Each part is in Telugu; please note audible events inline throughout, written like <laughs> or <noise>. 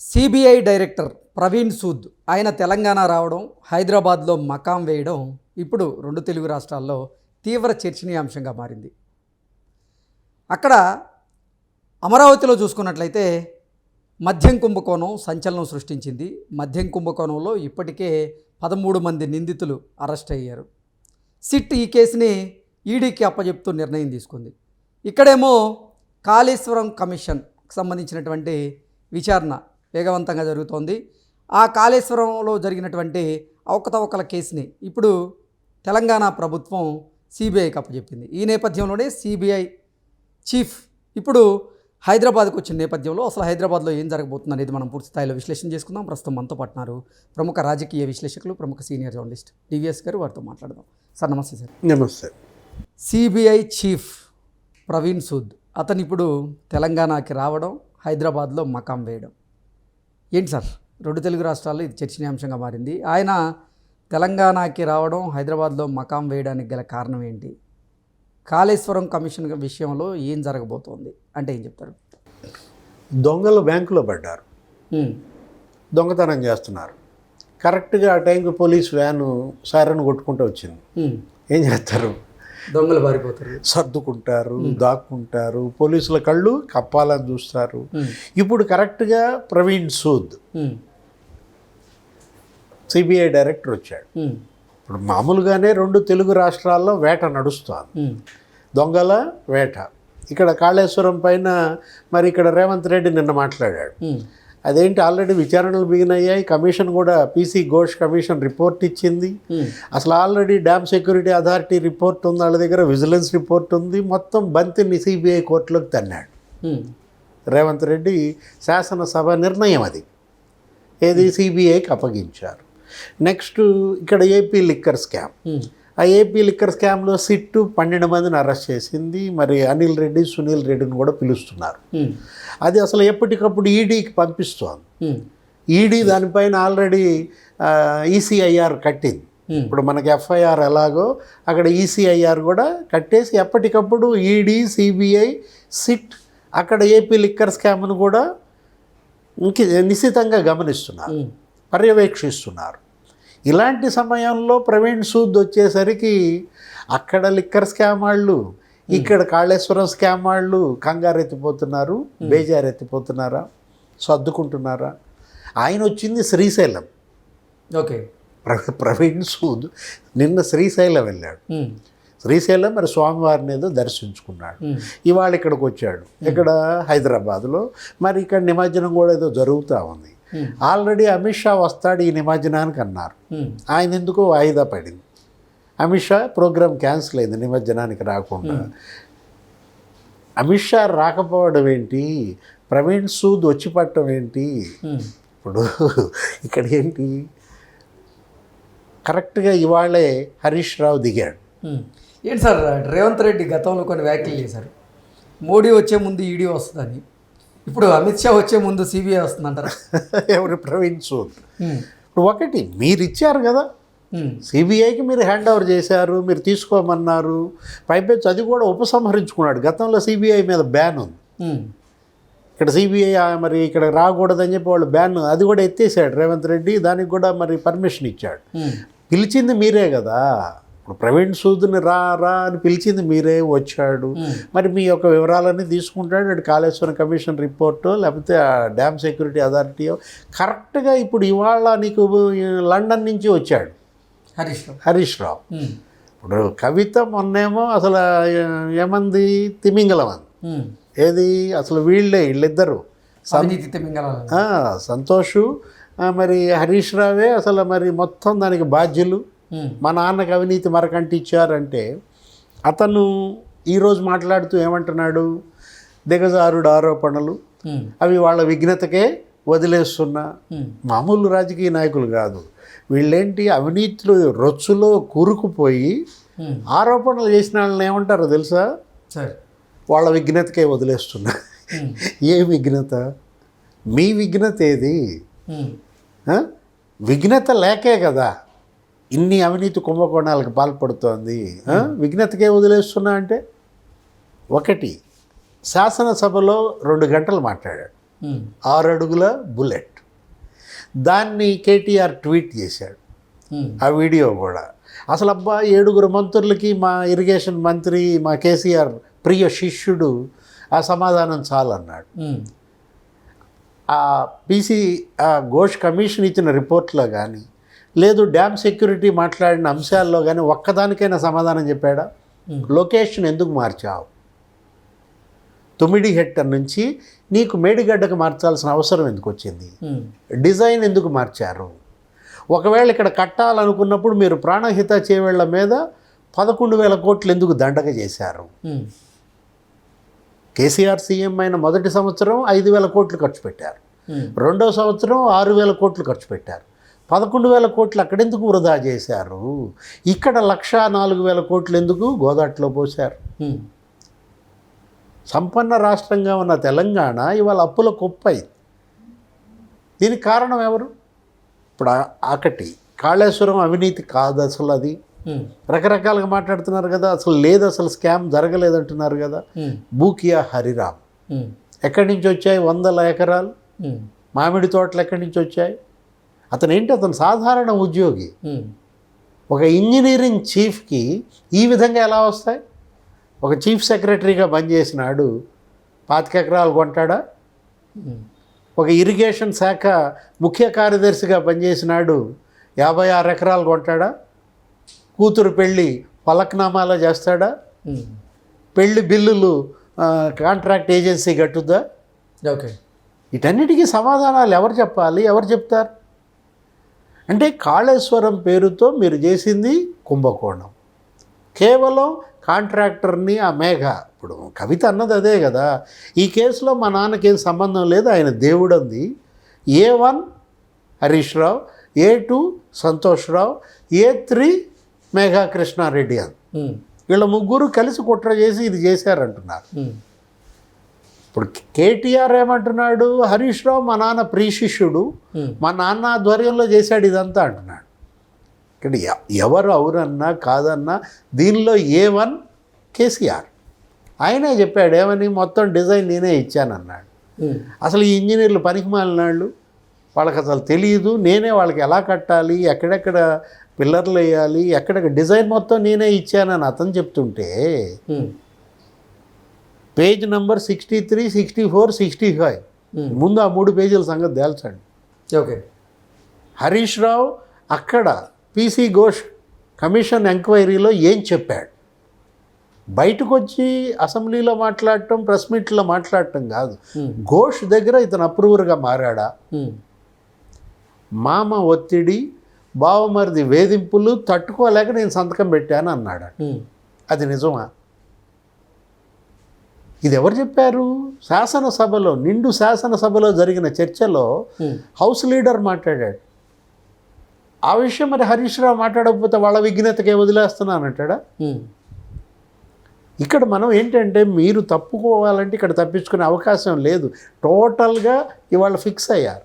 సిబిఐ డైరెక్టర్ ప్రవీణ్ సూద్ ఆయన తెలంగాణ రావడం హైదరాబాద్లో మకాం వేయడం ఇప్పుడు రెండు తెలుగు రాష్ట్రాల్లో తీవ్ర చర్చనీయాంశంగా మారింది. అక్కడ అమరావతిలో చూసుకున్నట్లయితే మద్యం కుంభకోణం సంచలనం సృష్టించింది. మద్యం కుంభకోణంలో ఇప్పటికే పదమూడు మంది నిందితులు అరెస్ట్ అయ్యారు. సిట్ ఈ కేసుని ఈడీకి అప్పజెప్తూ నిర్ణయం తీసుకుంది. ఇక్కడేమో కాళేశ్వరం కమిషన్కి సంబంధించినటువంటి విచారణ వేగవంతంగా జరుగుతోంది. ఆ కాళేశ్వరంలో జరిగినటువంటి అవకతవకల కేసుని ఇప్పుడు తెలంగాణ ప్రభుత్వం సిబిఐకి అప్పచెప్పింది ఈ నేపథ్యంలోనే సిబిఐ చీఫ్ ఇప్పుడు హైదరాబాద్కు వచ్చిన నేపథ్యంలో అసలు హైదరాబాద్లో ఏం జరగబోతుంది అనేది మనం పూర్తి స్థాయిలో విశ్లేషణ చేసుకుందాం. ప్రస్తుతం మనతో పట్టినారు ప్రముఖ రాజకీయ విశ్లేషకులు ప్రముఖ సీనియర్ జర్నలిస్ట్ డివిఎస్ గారు. వారితో మాట్లాడదాం. సార్ నమస్తే సార్. నమస్తే. సిబిఐ చీఫ్ ప్రవీణ్ సూద్ అతను ఇప్పుడు తెలంగాణకి రావడం హైదరాబాద్లో మకాం వేయడం. ఏంటి సార్? రెండు తెలుగు రాష్ట్రాల్లో ఇది చర్చనీయాంశంగా మారింది. ఆయన తెలంగాణకి రావడం హైదరాబాద్లో మకాం వేయడానికి గల కారణం ఏంటి? కాళేశ్వరం కమిషన్ విషయంలో ఏం జరగబోతోంది? అంటే ఏం చెప్తారు? దొంగలు బ్యాంకులో పడ్డారు. దొంగతనం చేస్తున్నారు. కరెక్ట్గా ఆ టైంకి పోలీస్ వ్యాను సైరన్ కొట్టుకుంటూ వచ్చింది. ఏం చేస్తారు? దొంగలు పారిపోతారు. సర్దుకుంటారు దాక్కుంటారు పోలీసుల కళ్ళు కప్పాలని చూస్తారు. ఇప్పుడు కరెక్ట్గా ప్రవీణ్ సూద్ సిబిఐ డైరెక్టర్ వచ్చాడు. ఇప్పుడు మామూలుగానే రెండు తెలుగు రాష్ట్రాల్లో వేట నడుస్తోంది. ఉమ్, దొంగల వేట. ఇక్కడ కాళేశ్వరం పైన మరి ఇక్కడ రేవంత్ రెడ్డి నిన్న మాట్లాడాడు. అదేంటి? ఆల్రెడీ విచారణలు బిగినయ్యాయి కమిషన్ కూడా పీసీ ఘోష్ కమిషన్ రిపోర్ట్ ఇచ్చింది. ఉమ్, అసలు already dam security authority report ఉంది. వాళ్ళ దగ్గర విజిలెన్స్ రిపోర్ట్ ఉంది. మొత్తం బంతిని సిబిఐ కోర్టులోకి తన్నాడు. ఉమ్, రేవంత్ రెడ్డి శాసనసభ నిర్ణయం అది. ఏది? సిబిఐకి అప్పగించారు. నెక్స్ట్ ఇక్కడ ఏపీ లిక్కర్ స్కామ్. ఆ ఏపీ లిక్కర్ స్కామ్లో సిట్టు పన్నెండు మందిని అరెస్ట్ చేసింది. మరి అనిల్ రెడ్డి సునీల్ రెడ్డిని కూడా పిలుస్తున్నారు. అది అసలు ఎప్పటికప్పుడు ఈడీకి పంపిస్తోంది. ఈడీ దానిపైన ఆల్రెడీ ఈసీఐఆర్ కట్టింది. ఇప్పుడు మనకి ఎఫ్ఐఆర్ ఎలాగో అక్కడ ఈసీఐఆర్ కూడా కట్టేసి ఎప్పటికప్పుడు ఈడీ సిబిఐ సిట్ అక్కడ ఏపీ లిక్కర్ స్కామ్ను కూడా ఇంక నిశ్చితంగా గమనిస్తున్నారు. పర్యవేక్షిస్తున్నారు. ఇలాంటి సమయంలో ప్రవీణ్ సూద్ వచ్చేసరికి అక్కడ లిక్కర్ స్కామ్ వాళ్ళు ఇక్కడ కాళేశ్వరం స్కామ్ వాళ్ళు కంగారు ఎత్తిపోతున్నారు బేజారు ఎత్తిపోతున్నారా సర్దుకుంటున్నారా? ఆయన వచ్చింది శ్రీశైలం. ఓకే. ప్ర- ప్రవీణ్ సూద్ నిన్న శ్రీశైలం వెళ్ళాడు. శ్రీశైలం మరి స్వామివారిని ఏదో దర్శించుకున్నాడు. ఇవాళ ఇక్కడికి వచ్చాడు. ఇక్కడ హైదరాబాద్లో మరి ఇక్కడ నిమజ్జనం కూడా ఏదో జరుగుతూ ఉంది. ఆల్రెడీ అమిత్ షా వస్తాడు ఈ నిమజ్జనానికి అన్నారు. ఆయన ఎందుకో వాయిదా పడింది. అమిత్ షా ప్రోగ్రామ్ క్యాన్సిల్ అయింది నిమజ్జనానికి రాకుండా. అమిత్ షా రాకపోవడం ఏంటి? ప్రవీణ్ సూద్ వచ్చి పట్టడం ఏంటి? ఇప్పుడు ఇక్కడ ఏంటి? కరెక్ట్గా ఇవాళే హరీష్ రావు దిగాడు. ఏంటి సార్ రేవంత్ రెడ్డి గతంలో కొన్ని వ్యాఖ్యలు చేశారు. మోడీ వచ్చే ముందు ఈడీ వస్తుందని. ఇప్పుడు అమిత్ షా వచ్చే ముందు సిబిఐ వస్తుందంటారా? <laughs> ఎవరు ప్రవీణ్ సూద్ ఇప్పుడు ఒకటి మీరు ఇచ్చారు కదా సిబిఐకి మీరు హ్యాండ్ ఓవర్ చేశారు మీరు తీసుకోమన్నారు. పైపెచ్చు అది కూడా ఉపసంహరించుకున్నాడు. గతంలో సిబిఐ మీద బ్యాన్ ఉంది. ఇక్కడ సిబిఐ మరి ఇక్కడ రాకూడదని చెప్పి వాళ్ళు బ్యాన్ అది కూడా ఎత్తేసాడు రేవంత్ రెడ్డి. దానికి కూడా మరి పర్మిషన్ ఇచ్చాడు. పిలిచింది మీరే కదా. ఇప్పుడు ప్రవీణ్ సూద్ని రా రా అని పిలిచింది మీరే వచ్చాడు. ఉమ్, మరి మీ యొక్క వివరాలన్నీ తీసుకుంటాడు. అటు కాళేశ్వరం కమిషన్ రిపోర్టు లేకపోతే డ్యామ్ సెక్యూరిటీ అథారిటీ కరెక్ట్గా ఇప్పుడు ఇవాళ నీకు లండన్ నుంచి వచ్చాడు. హరీష్ రావు. హరీష్ రావు. ఉమ్, ఇప్పుడు కవిత మొన్నేమో అసలు ఏమంది? తిమింగలం అంది ఉమ్, ఏది? అసలు వీళ్ళే వీళ్ళిద్దరు. సంతోషు మరి హరీష్ రావే అసలు మరి మొత్తం దానికి బాధ్యులు. మా నాన్నకి అవినీతి మరకంటిచ్చారంటే అతను ఈరోజు మాట్లాడుతూ ఏమంటున్నాడు? దిగజారుడు ఆరోపణలు. ఉమ్, అవి వాళ్ళ విఘ్నతకే వదిలేస్తున్నా ఉమ్, మామూలు రాజకీయ నాయకులు కాదు. వీళ్ళేంటి? అవినీతిలో రొచ్చులో కూరుకుపోయి ఆరోపణలు చేసిన వాళ్ళని ఏమంటారో తెలుసా? సరే. వాళ్ళ విఘ్నతకే వదిలేస్తున్నా. ఏ విఘ్నత? మీ విఘ్నత ఏది? విఘ్నత లేకే కదా. ఇన్ని అవినీతి కుంభకోణాలకు పాల్పడుతోంది? విఘ్నతకే వదిలేస్తున్నా అంటే? ఒకటి శాసనసభలో రెండు గంటలు మాట్లాడాడు. ఆరు అడుగుల బుల్లెట్. దాన్ని కేటీఆర్ ట్వీట్ చేశాడు. ఆ వీడియో కూడా. అసలు అబ్బా ఏడుగురు మంత్రులకి మా ఇరిగేషన్ మంత్రి మా కేసీఆర్ ప్రియ శిష్యుడు ఆ సమాధానం చాలన్నాడు. ఆ పీసీ ఆ ఘోష్ కమిషన్ ఇచ్చిన రిపోర్ట్లో కానీ లేదు డ్యామ్ సెక్యూరిటీ మాట్లాడిన అంశాల్లో కానీ ఒక్కదానికైనా సమాధానం చెప్పాడా? లొకేషన్ ఎందుకు మార్చావు? తొమ్మిది హెక్టర్ నుంచి నీకు మేడిగడ్డకు మార్చాల్సిన అవసరం ఎందుకు వచ్చింది? డిజైన్ ఎందుకు మార్చారు? ఒకవేళ ఇక్కడ కట్టాలనుకున్నప్పుడు మీరు ప్రాణహిత చేవేళ్ళ మీద పదకొండు వేల కోట్లు ఎందుకు దండగ చేశారు? కేసీఆర్ సీఎం అయిన మొదటి సంవత్సరం ఐదు వేల కోట్లు ఖర్చు పెట్టారు. రెండో సంవత్సరం ఆరు వేల కోట్లు ఖర్చు పెట్టారు. పదకొండు వేల కోట్లు అక్కడెందుకు వృధా చేశారు? ఇక్కడ లక్ష నాలుగు వేల కోట్లు ఎందుకు గోదాట్లో పోశారు? సంపన్న రాష్ట్రంగా ఉన్న తెలంగాణ ఇవాళ అప్పుల కుప్పైంది దీనికి కారణం ఎవరు? ఇప్పుడు ఆకటి. కాళేశ్వరం అవినీతి కాదు అసలు అది. రకరకాలుగా మాట్లాడుతున్నారు కదా. అసలు లేదు అసలు స్కామ్ జరగలేదంటున్నారు కదా. బూకియా హరిరామ్. ఎక్కడి నుంచి వచ్చాయి? వందల ఎకరాలు. మామిడి తోటలు ఎక్కడి నుంచి వచ్చాయి? అతను ఏంటి అతను సాధారణ ఉద్యోగి. ఒక ఇంజనీరింగ్ చీఫ్కి ఈ విధంగా ఎలా వస్తాయి? ఒక చీఫ్ సెక్రటరీగా పనిచేసినాడు పాతిక ఎకరాలు కొంటాడా? ఒక ఇరిగేషన్ శాఖ ముఖ్య కార్యదర్శిగా పనిచేసినాడు యాభై ఆరు ఎకరాలు కొంటాడా? కూతురు పెళ్ళి పలక్నామాలో చేస్తాడా? పెళ్ళి బిల్లులు కాంట్రాక్ట్ ఏజెన్సీ కట్టుద్దా? ఓకే. వీటన్నిటికీ సమాధానాలు ఎవరు చెప్పాలి? ఎవరు చెప్తారు? అంటే కాళేశ్వరం పేరుతో మీరు చేసింది కుంభకోణం. కేవలం కాంట్రాక్టర్ని ఆ మేఘ ఇప్పుడు కవిత అన్నది అదే కదా. ఈ కేసులో మా నాన్నకేం సంబంధం లేదు ఆయన దేవుడు అంది A one Harish Rao A two Santosh Rao A three Megha Krishna Reddy అని వీళ్ళ ముగ్గురు కలిసి కుట్ర చేసి ఇది చేశారంటున్నారు. ఇప్పుడు కేటీఆర్ ఏమంటున్నాడు? హరీష్ రావు మా నాన్న ప్రియశిష్యుడు. ఉమ్, మా నాన్న ఆధ్వర్యంలో చేశాడు ఇదంతా అంటున్నాడు. ఇక్కడ ఎవరు అవునన్నా కాదన్నా దీనిలో ఏ వన్ కేసీఆర్. ఆయనే చెప్పాడు ఏమని? మొత్తం డిజైన్ నేనే ఇచ్చానన్నాడు. అసలు ఈ ఇంజనీర్లు పనికి మాలినాళ్ళు వాళ్ళకి అసలు తెలియదు నేనే వాళ్ళకి ఎలా కట్టాలి ఎక్కడెక్కడ పిల్లర్లు వేయాలి ఎక్కడెక్కడ డిజైన్ మొత్తం నేనే ఇచ్చానని అతను చెప్తుంటే page number sixty three sixty four sixty five. ఉమ్, ముందు ఆ మూడు పేజీల సంగతి తేల్చండి. ఓకే. హరీష్ రావు అక్కడ పీసీ ఘోష్ కమిషన్ ఎంక్వైరీలో ఏం చెప్పాడు? బయటకు వచ్చి అసెంబ్లీలో మాట్లాడటం ప్రెస్ మీట్లో మాట్లాడటం కాదు. ఉమ్, ఘోష్ దగ్గర ఇతను అప్రూవర్గా మారాడా? ఉమ్, మామ ఒత్తిడి బావమరిది వేధింపులు తట్టుకోలేక నేను సంతకం పెట్టాను అన్నాడు అది నిజమా? ఇది ఎవరు చెప్పారు? శాసనసభలో నిండు శాసనసభలో జరిగిన చర్చలో హౌస్ లీడర్ మాట్లాడాడు. ఆ విషయం మరి హరీష్ రావు మాట్లాడకపోతే వాళ్ళ విఘ్నతకే వదిలేస్తున్నానంటాడా? ఇక్కడ మనం ఏంటంటే మీరు తప్పుకోవాలంటే ఇక్కడ తప్పించుకునే అవకాశం లేదు. టోటల్గా ఇవాళ ఫిక్స్ అయ్యారు.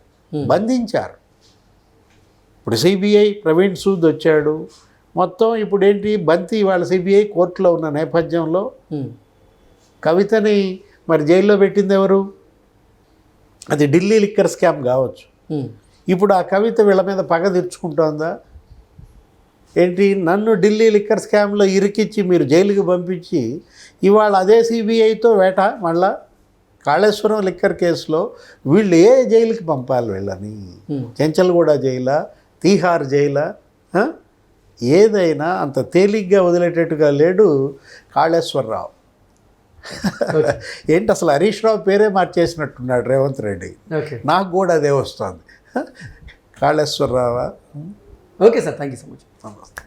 బంధించారు. ఇప్పుడు సిబిఐ ప్రవీణ్ సూద్ వచ్చాడు. మొత్తం ఇప్పుడు ఏంటి బంతి ఇవాళ సిబిఐ కోర్టులో ఉన్న నేపథ్యంలో కవితని మరి జైల్లో పెట్టింది ఎవరు? అది ఢిల్లీ లిక్కర్ స్కామ్ కావచ్చు. ఇప్పుడు ఆ కవిత వీళ్ళ మీద పగ తెచ్చుకుంటోందా ఏంటి? నన్ను ఢిల్లీ లిక్కర్ స్కామ్లో ఇరికిచ్చి మీరు జైలుకి పంపించి ఇవాళ అదే సిబిఐతో వేట మళ్ళా? కాళేశ్వరం లిక్కర్ కేసులో వీళ్ళు ఏ జైలుకి పంపాలి వీళ్ళని? చెంచల్గూడ జైలా? తీహార్ జైలా? ఏదైనా అంత తేలిగ్గా వదిలేటట్టుగా లేడు కాళేశ్వరరావు. ఏంటి అసలు హరీష్ రావు పేరే మార్చేసినట్టున్నాడు రేవంత్ రెడ్డి. నాకు కూడా అదే వస్తుంది. కాళేశ్వరరావా? Okay sir thank you so much. నమస్తే.